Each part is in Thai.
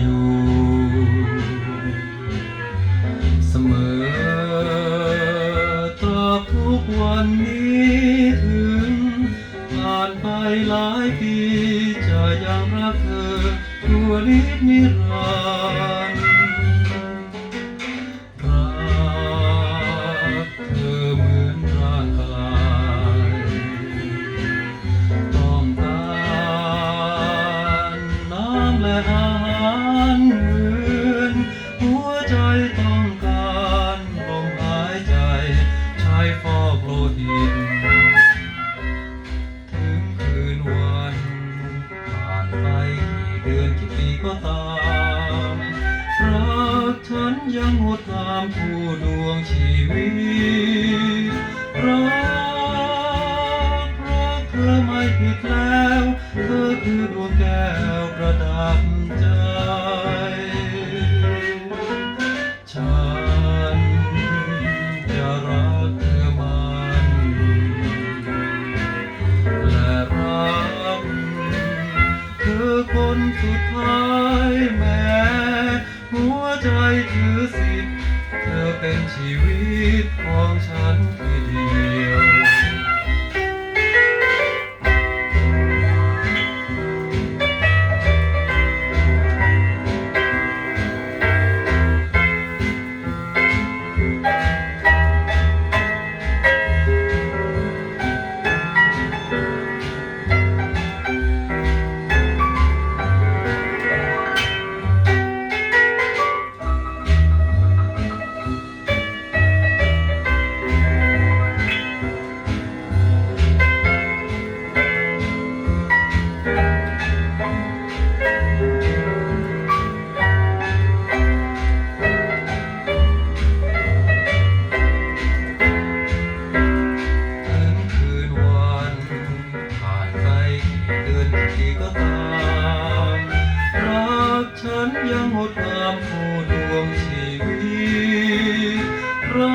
อยู่ เสมอตราบทุกวันนี้ถึงผ่านไปหลายปีจะยังรักเธอตัวนิดนิรันดร์ ก็ตามรักฉันยังงดงามผู้ดวงชีวิต รักรักเธอไม่ผิดแล้วเธอคือดวงแก้วประดับใจ ฉันจะรักเธอมันและรักเธอคนสุดท้าย เป็นชีวิต ก็ตาม รักฉันยังงดงามผู้ดวงชีวิต รั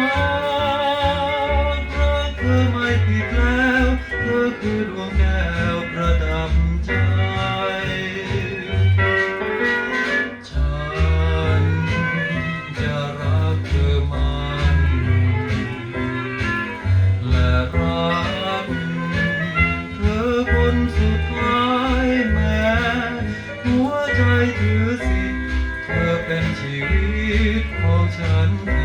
กรักเธอไม่ผิดแล้ว เธอคือดวงแก้วประดับใจ ฉันจะรักเธอมัน และรักเธอคนสุดท้าย ถือสิเธอเป็นชีวิตของฉัน